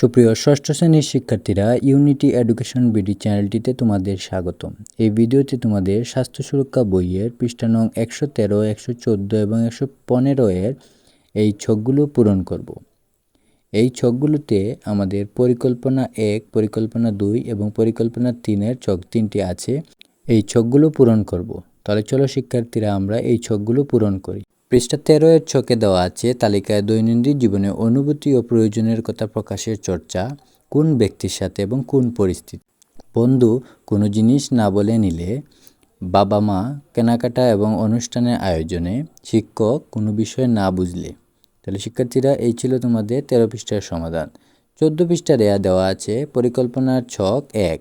সুপ্রিয় ষষ্ঠ শ্রেণির শিক্ষার্থীরা ইউনিটি এডুকেশন বিডি চ্যানেলটিতে তোমাদের স্বাগত এই ভিডিওতে তোমাদের স্বাস্থ্য সুরক্ষা বইয়ের পৃষ্ঠা নং একশো তেরো, একশো চোদ্দ এবং একশো পনেরো এর এই ছকগুলো পূরণ করব। এই ছকগুলোতে আমাদের পরিকল্পনা এক, পরিকল্পনা দুই এবং পরিকল্পনা তিনের ছক তিনটি আছে। এই ছকগুলো পূরণ করব। তাহলে চলো শিক্ষার্থীরা আমরা এই ছকগুলো পূরণ করি। পৃষ্ঠা তেরো এর ছকে দেওয়া আছে তালিকায় দৈনন্দিন জীবনে অনুভূতি ও প্রয়োজনের কথা প্রকাশের চর্চা, কোন ব্যক্তির সাথে এবং কোন পরিস্থিতি। বন্ধু, কোনো জিনিস না বলে নিলে বাবা মা কেনাকাটা এবং অনুষ্ঠানের আয়োজনে শিক্ষক কোনো বিষয় না বুঝলে। তাহলে শিক্ষার্থীরা এই ছিল তোমাদের তেরো পৃষ্ঠার সমাধান। চোদ্দ পৃষ্ঠা রেয়া দেওয়া আছে, পরিকল্পনার ছক এক।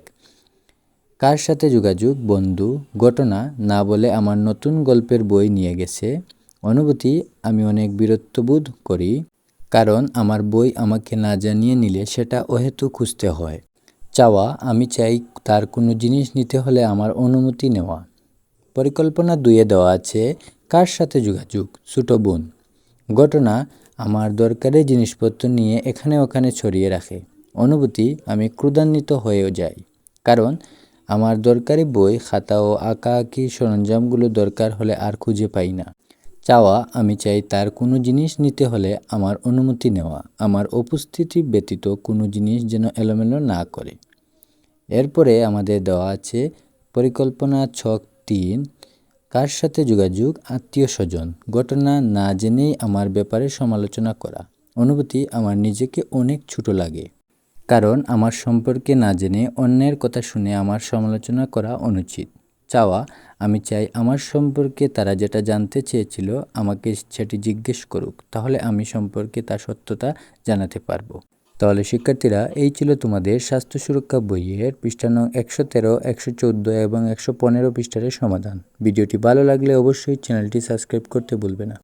কার সাথে যোগাযোগ? বন্ধু, ঘটনা না বলে আমার নতুন গল্পের বই নিয়ে গেছে। অনুভূতি, আমি অনেক বিরক্তবোধ করি, কারণ আমার বই আমাকে না জানিয়ে নিলে সেটা অহেতু খুঁজতে হয়। চাওয়া, আমি চাই তার কোনো জিনিস নিতে হলে আমার অনুমতি নেওয়া। পরিকল্পনা দুইয়ে দেওয়া আছে, কার সাথে যোগাযোগ? ছোটো বোন। ঘটনা, আমার দরকারি জিনিসপত্র নিয়ে এখানে ওখানে ছড়িয়ে রাখে। অনুভূতি, আমি ক্রুদান্বিত হয়েও যাই। কারণ, আমার দরকারি বই, খাতা ও আঁকা আঁকি সরঞ্জামগুলো দরকার হলে আর খুঁজে পাই না। চাওয়া আমি চাই তার কোনো জিনিস নিতে হলে আমার অনুমতি নেওয়া। আমার উপস্থিতি ব্যতীত কোনো জিনিস যেন এলোমেলো না করে। এরপরে আমাদের দেওয়া আছে, পরিকল্পনা ছক তিন, কার সাথে যোগাযোগ, আত্মীয় স্বজন। ঘটনা না জেনেই আমার ব্যাপারে সমালোচনা করা। অনুভূতি আমার নিজেকে অনেক ছোট লাগে। কারণ আমার সম্পর্কে না জেনে অন্যের কথা শুনে আমার সমালোচনা করা অনুচিত। চাওয়া, আমি চাই আমার সম্পর্কে তারা যেটা জানতে চেয়েছিল আমাকে সেটি জিজ্ঞেস করুক, তাহলে আমি সম্পর্কে তার সত্যতা জানাতে পারব। তাহলে শিক্ষার্থীরা, এই ছিল তোমাদের স্বাস্থ্য সুরক্ষা বইয়ের পৃষ্ঠা নং একশো তেরো, একশো চোদ্দ এবং একশো পনেরো পৃষ্ঠারের সমাধান। ভিডিওটি ভালো লাগলে অবশ্যই চ্যানেলটি সাবস্ক্রাইব করতে ভুলবে না।